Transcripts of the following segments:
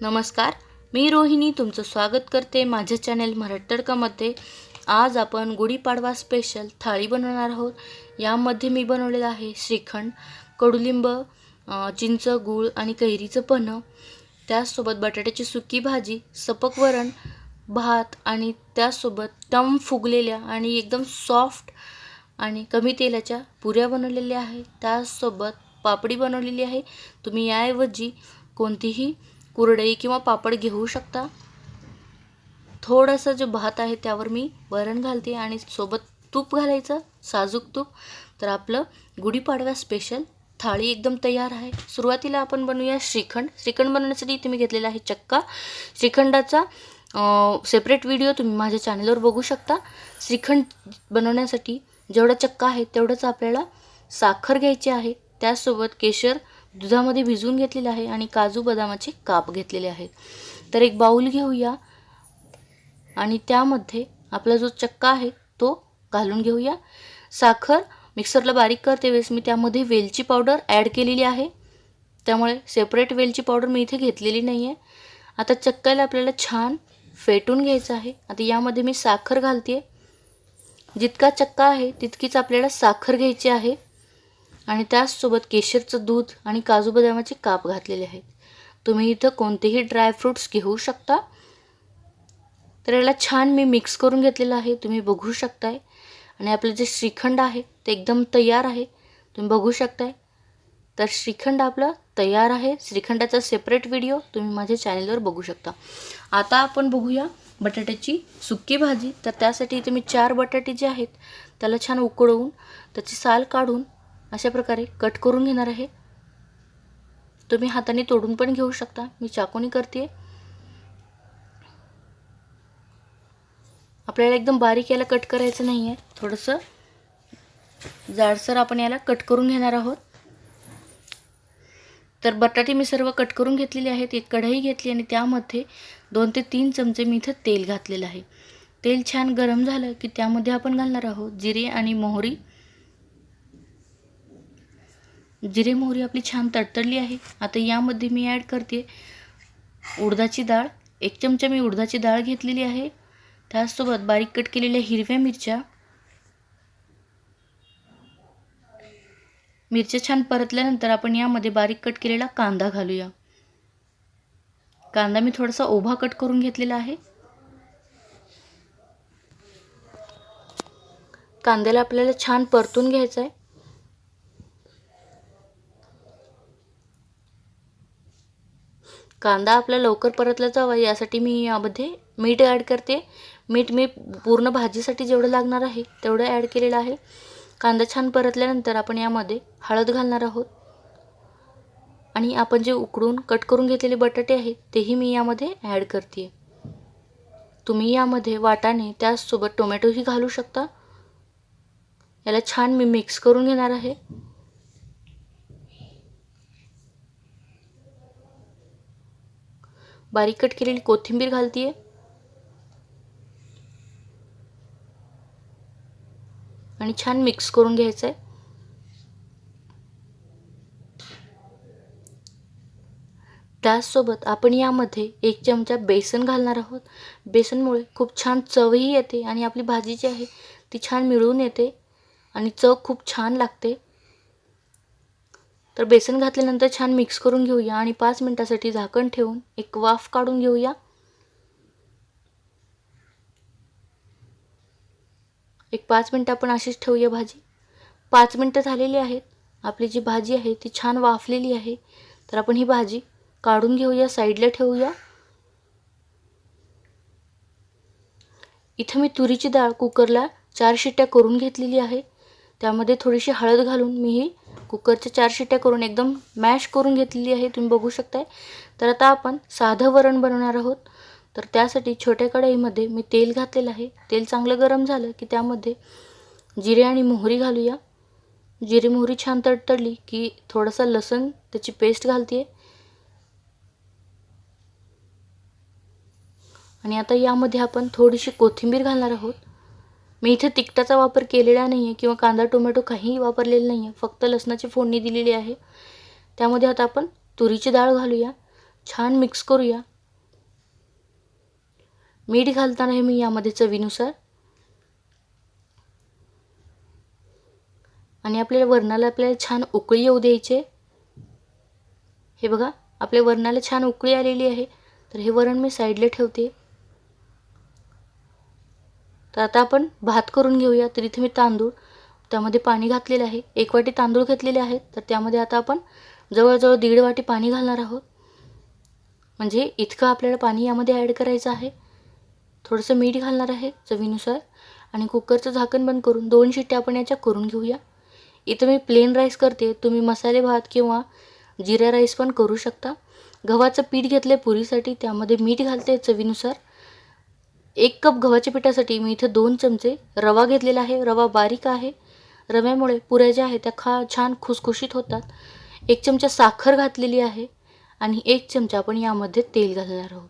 नमस्कार मी रोहिणी तुमचं स्वागत करते माझ्या चॅनेल मराठी तडकामध्ये. आज आपण गुढीपाडवा स्पेशल थाळी बनवणार आहोत. यामध्ये मी बनवलेलं आहे श्रीखंड कडुलिंब चिंच गूळ आणि कैरीचं पन्ह त्याचसोबत बटाट्याची सुकी भाजी सपक वरण भात आणि त्याचसोबत टम फुगलेल्या आणि एकदम सॉफ्ट आणि कमी तेलाच्या पुऱ्या बनवलेल्या आहे त्यासोबत पापडी बनवलेली आहे. तुम्ही याऐवजी कोणतीही कुरडई किंवा पापड घेऊ शकता? थोडंसं जे भात आहे त्यावर मी वरण घालते आणि सोबत तूप घालायचं साजूक तूप. तर आपलं गुढीपाडव्या स्पेशल थाळी एकदम तयार आहे. सुरुवातीला आपण बनवूया श्रीखंड. श्रीखंड बनवण्यासाठी इथे मी घेतलेला आहे चक्का. श्रीखंडाचा सेपरेट व्हिडिओ तुम्ही माझ्या चॅनलवर बघू शकता. श्रीखंड बनवण्यासाठी जेवढा चक्का आहे तेवढंच आपल्याला साखर घ्यायची आहे. त्याचसोबत केशर दुधामध्ये भिजवून घेतलेले आहे आणि काजू बदामाचे काप घेतलेले आहेत तर एक बाऊल घेऊया. आणि त्यामध्ये आपला जो चक्का आहे तो घालून घेऊया. साखर मिक्सरला बारीक करते वेळेस मी त्यामध्ये वेलची पावडर ॲड केलेली आहे. त्यामुळे सेपरेट वेलची पावडर मी इथे घेतलेली नाही आहे आता चक्काला आपल्याला छान फेटून घ्यायचं आहे. आता यामध्ये मी साखर घालते जितका चक्का आहे तितकीच आपल्याला साखर घ्यायची आहे. आणि त्याचसोबत केशरचं दूध आणि काजू बदामाचे काप घातलेले आहेत. तुम्ही इथं कोणतेही ड्रायफ्रूट्स घेऊ शकता. तर याला छान मी मिक्स करून घेतलेलं आहे. तुम्ही बघू शकताय. आणि आपलं जे श्रीखंड आहे ते एकदम तयार आहे. तुम्ही बघू शकताय. तर श्रीखंड आपलं तयार आहे. श्रीखंडाचा सेपरेट व्हिडिओ तुम्ही माझ्या चॅनलवर बघू शकता. आता आपण बघूया बटाट्याची सुकी भाजी. तर त्यासाठी इथे मी चार बटाटे जे आहेत त्याला छान उकळवून त्याची साल काढून अशा प्रकारे कट करून घेणार आहे. तुम्ही हाताने तोडून पण घेऊ शकता. मी चाकूनी करते आपल्याला एकदम बारीक याला कट करायचं नाही आहे थोडंसं जाडसर आपण याला कट करून घेणार आहोत. तर बटाटे मी सर्व कट करून घेतलेले आहेत. एक कढई घेतली आणि त्यामध्ये दोन ते तीन चमचे मी इथं तेल घातलेलं आहे. तेल छान गरम झालं की त्यामध्ये आपण घालणार आहोत जिरे आणि मोहरी. जिरे मोहरी आपली छान तडतडली आहे. आता यामध्ये मी ॲड करते उडदाची डाळ. एक चमचा मी उडदाची डाळ घेतलेली आहे. त्याचसोबत बारीक कट केलेल्या हिरव्या मिरच्या. मिरच्या छान परतल्यानंतर आपण यामध्ये बारीक कट केलेला कांदा घालूया. कांदा मी थोडासा ओभा कट करून घेतलेला आहे. कांद्याला आपल्याला छान परतून घ्यायचं आहे कांदा आपला लवकर परतला जावा यासाठी मी यामध्ये मीठ ॲड करते. मीठ मी पूर्ण भाजीसाठी जेवढं लागणार आहे तेवढं ॲड केलेलं आहे. कांदा छान परतल्यानंतर आपण यामध्ये हळद घालणार आहोत. आणि आपण जे उकडून कट करून घेतलेले बटाटे आहेत तेही मी यामध्ये ॲड करते. तुम्ही यामध्ये वाटाणे त्याचसोबत टोमॅटोही घालू शकता. याला छान मी मिक्स करून घेणार आहे. बारीक कट केलेली कोथिंबीर घालतीये. आणि छान मिक्स करून घ्यायचं आहे त्याचसोबत आपण यामध्ये एक चमचा बेसन घालणार आहोत. बेसनमुळे खूप छान चवही येते आणि आपली भाजी जी आहे ती छान मिळून येते आणि चव खूप छान लागते. तर बेसन घातल्यानंतर छान मिक्स करून घेऊया आणि पाच मिनटासाठी झाकण ठेवून एक वाफ काढून घेऊया. एक पाच मिनटं आपण अशीच ठेवूया भाजी. पाच मिनटं झालेली आहेत. आपली जी भाजी आहे ती छान वाफलेली आहे. तर आपण ही भाजी काढून घेऊया साईडला ठेवूया. इथं मी तुरीची डाळ कुकरला चार शिट्ट्या करून घेतलेली आहे. त्यामध्ये थोडीशी हळद घालून मी ही कुकरच्या चार शिट्ट्या करून एकदम मॅश करून घेतलेली आहे तुम्ही बघू शकताय. तर आता आपण साधं वरण बनवणार आहोत. तर त्यासाठी छोट्या कढईमध्ये मी तेल घातलेलं आहे. तेल चांगलं गरम झालं की त्यामध्ये जिरे आणि मोहरी घालूया. जिरे मोहरी छान तडतडली की थोडासा लसण त्याची पेस्ट घालते आणि आता यामध्ये आपण थोडीशी कोथिंबीर घालणार आहोत. मी इथे तिखटाचा वापर केलेला नाही आहे किंवा कांदा टोमॅटो काहीही वापरलेलं नाही आहे फक्त लसणाची फोडणी दिलेली आहे. त्यामध्ये आता आपण तुरीची डाळ घालूया. छान मिक्स करूया. मीठ घालताना हे मी यामध्ये चवीनुसार आणि आपल्याला वरणाला आपल्याला छान उकळी येऊ द्यायचे हे बघा आपल्या वरणाला छान उकळी आलेली आहे. तर हे वरण मी साईडला ठेवते. तर आता आपण भात करून घेऊया. तर इथे मी तांदूळ त्यामध्ये पाणी घातलेलं आहे. एक वाटी तांदूळ घेतलेले आहेत. तर त्यामध्ये आता आपण जवळजवळ दीड वाटी पाणी घालणार आहोत. म्हणजे इतकं आपल्याला पाणी यामध्ये ॲड करायचं आहे. थोडंसं मीठ घालणार आहे चवीनुसार. आणि कुकरचं झाकण बंद करून दोन शिट्ट्या आपण याच्या करून घेऊया. इथं मी प्लेन राईस करते. तुम्ही मसाले भात किंवा जिरा राईस पण करू शकता. गव्हाचं पीठ घेतलं पुरीसाठी. त्यामध्ये मीठ घालते चवीनुसार. एक कप गव्हाच्या पिठासाठी मी इथे दोन चमचे रवा घेतलेला आहे. रवा बारीक आहे. रव्यामुळे पुऱ्या ज्या आहेत त्या खा छान खुसखुशीत होतात. एक चमचा साखर घातलेली आहे आणि एक चमचा आपण यामध्ये तेल घालणार आहोत.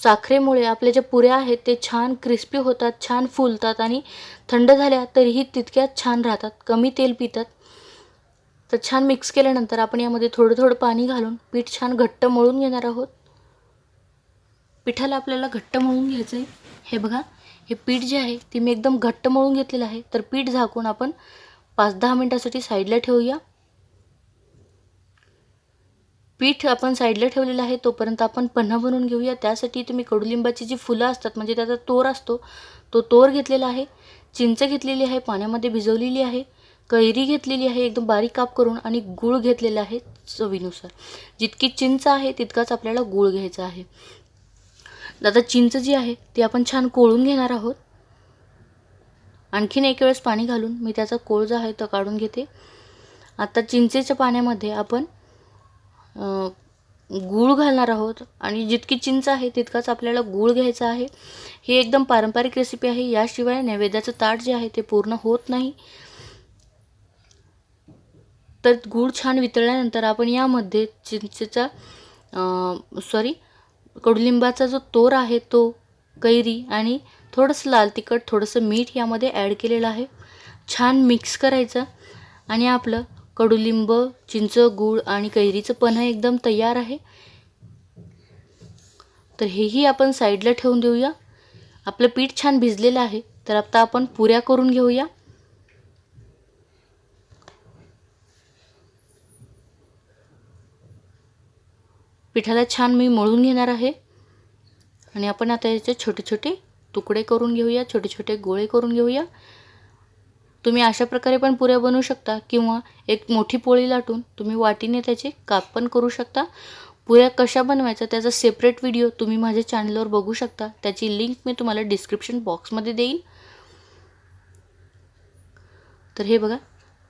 साखरेमुळे आपल्या ज्या पुऱ्या आहेत ते छान क्रिस्पी होतात छान फुलतात आणि थंड झाल्या तरीही तितक्याच छान राहतात. कमी तेल पितात. तर छान मिक्स केल्यानंतर आपण यामध्ये थोडं थोडं पाणी घालून पीठ छान घट्ट मळून घेणार आहोत. पिठाला आपल्याला घट्ट मळून घ्यायचं आहे. हे बघा हे पीठ जे आहे ते मी एकदम घट्ट मळून घेतलेलं आहे. तर पीठ झाकून आपण पाच दहा मिनटासाठी साईडला ठेवूया. पीठ आपण साईडला ठेवलेलं आहे तोपर्यंत आपण पन्हा बनवून घेऊया. त्यासाठी तुम्ही कडुलिंबाची जी फुलं असतात म्हणजे त्याचा तोर असतो तो तोर घेतलेला आहे. चिंच घेतलेली आहे पाण्यामध्ये भिजवलेली आहे. कैरी घेतलेली आहे एकदम बारीक काप करून आणि गूळ घेतलेला आहे चवीनुसार. जितकी चिंच आहे तितकाच आपल्याला गूळ घ्यायचा आहे. आता चिंच जी आहे ती आपण छान कोळून घेणार आहोत. आणखीन एक वेळेस पाणी घालून मी त्याचा कोळ जो आहे तो काढून घेते. आता चिंचेच्या पाण्यामध्ये आपण गूळ घालणार आहोत आणि जितकी चिंच आहे तितकाच आपल्याला गूळ घ्यायचा आहे. ही एकदम पारंपरिक रेसिपी आहे. याशिवाय नैवेद्याचं ताट जे आहे ते पूर्ण होत नाही. तर गूळ छान वितळल्यानंतर आपण यामध्ये चिंचेचा सॉरी कडुलिंबाचा जो तोर आहे तो कैरी आणि थोडंसं लाल तिखट थोडंसं मीठ यामध्ये ॲड केलेलं आहे. छान मिक्स करायचं. आणि आपलं कडुलिंब चिंच गूळ आणि कैरीचं पण एकदम तयार आहे. तर हेही आपण साईडला ठेवून देऊया. आपलं पीठ छान भिजलेलं आहे. तर आता आपण पुऱ्या करून घेऊया. पिठाला छान मी मळून घेणार आहे. आणि आपण आता याचे छोटे छोटे तुकडे करून घेऊया छोटे छोटे गोळे करून घेऊया. तुम्ही अशा प्रकारे पण पुऱ्या बनवू शकता किंवा एक मोठी पोळी लाटून तुम्ही वाटीने त्याचे काप पण करू शकता. पुऱ्या कशा बनवायचा त्याचा सेपरेट व्हिडिओ तुम्ही माझ्या चॅनलवर बघू शकता. त्याची लिंक मी तुम्हाला डिस्क्रिप्शन बॉक्समध्ये देईन. तर हे बघा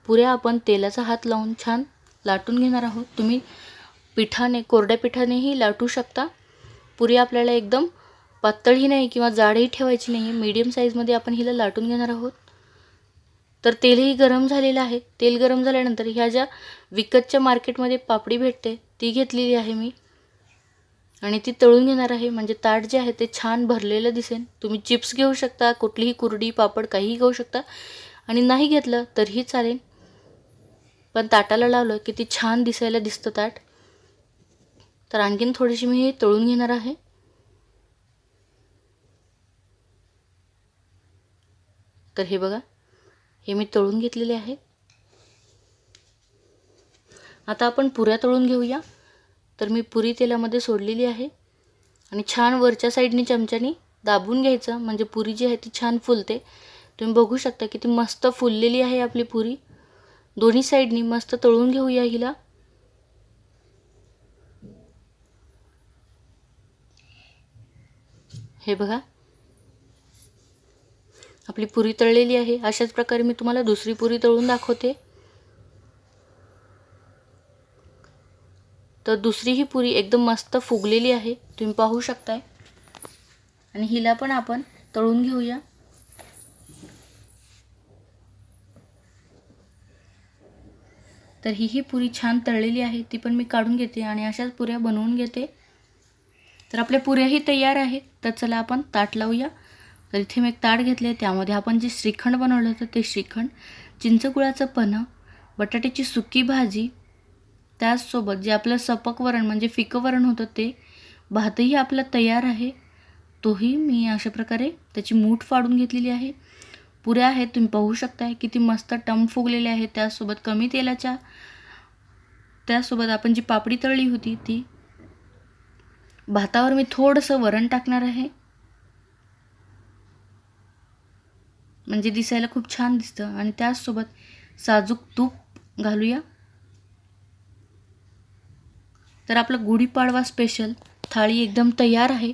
पुऱ्या आपण तेलाचा हात लावून छान लाटून घेणार आहोत. तुम्ही पिठाने कोरड्या पिठानेही लाटू शकता. पुरी आपल्याला एकदम पातळही नाही किंवा जाडही ठेवायची नाही. मीडियम साईजमध्ये आपण हिला लाटून घेणार आहोत. तर तेलही गरम झालेलं आहे. तेल गरम झाल्यानंतर ह्या ज्या विकतच्या मार्केटमध्ये पापडी भेटते ती घेतलेली आहे मी. आणि ती तळून घेणार आहे. म्हणजे ताट जे आहे ते छान भरलेलं दिसेल. तुम्ही चिप्स घेऊ शकता कुठलीही कुरडी पापड काहीही घेऊ शकता. आणि नाही घेतलं तरीही चालेल. पण ताटाला लावलं की ती छान दिसायला दिसतं ताट. तर आणखीन थोडीशी मी हे तळून घेणार आहे. तर हे बघा हे मी तळून घेतलेले आहे. आता आपण पुऱ्या तळून घेऊया. तर मी पुरी तेलामध्ये सोडलेली आहे. आणि छान वरच्या साईडनी चमच्यानी दाबून घ्यायचं. म्हणजे पुरी जी आहे ती छान फुलते. तुम्ही बघू शकता किती मस्त फुललेली आहे आपली पुरी. दोन्ही साईडनी मस्त तळून घेऊया हिला. हे बघा. आपली पुरी तळलेली आहे. अशाच प्रकारे मी तुम्हाला दुसरी पुरी तळून दाखवते. तर दुसरी ही पुरी एकदम मस्त फुगलेली आहे. तुम्ही पाहू शकताय. आणि हिला पण आपण तळून घेऊया. तर ही ही पुरी छान तळलेली आहे. ती पण मी काढून घेते आणि अशाच पुऱ्या बनवून घेते. तर आपल्या पुऱ्याही तयार आहेत. तर चला आपण ताट लावूया. तर इथे मी एक ताट घेतले त्यामध्ये आपण जे श्रीखंड बनवलं होतं ते श्रीखंड चिंचगुळाचं पन्ह बटाट्याची सुकी भाजी त्याचसोबत जे आपलं सपक वरण म्हणजे फिकं वरण होतं ते भातही आपला तयार आहे. तोही मी अशा प्रकारे त्याची मूठ फाडून घेतलेली आहे. पुऱ्या आहेत तुम्ही पाहू शकताय किती मस्त टम फुगलेले आहेत. त्यासोबत कमी तेलाच्या त्यासोबत आपण जी पापडी तळली होती ती भातावर मी थोडंसं वरण टाकणार आहे. म्हणजे दिसायला खूप छान दिसतं. आणि त्याचसोबत साजूक तूप घालूया. तर आपलं गुढीपाडवा स्पेशल थाळी एकदम तयार आहे.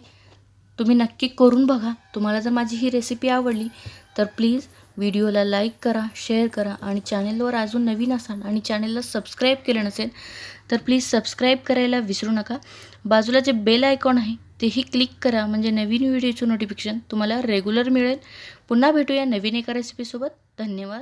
तुम्ही नक्की करून बघा. तुम्हाला जर माझी ही रेसिपी आवडली तर प्लीज व्हिडिओला लाईक करा शेअर करा आणि चॅनेलवर अजून नवीन असाल आणि चॅनेलला सबस्क्राईब केलं नसेल तर प्लीज सबस्क्राईब करायला विसरू नका. बाजूला जे बेल आयकॉन आहे तेही क्लिक करा. म्हणजे नवीन व्हिडिओचं नोटिफिकेशन तुम्हाला रेग्युलर मिळेल. पुन्हा भेटूया नवीन एका रेसिपीसोबत धन्यवाद.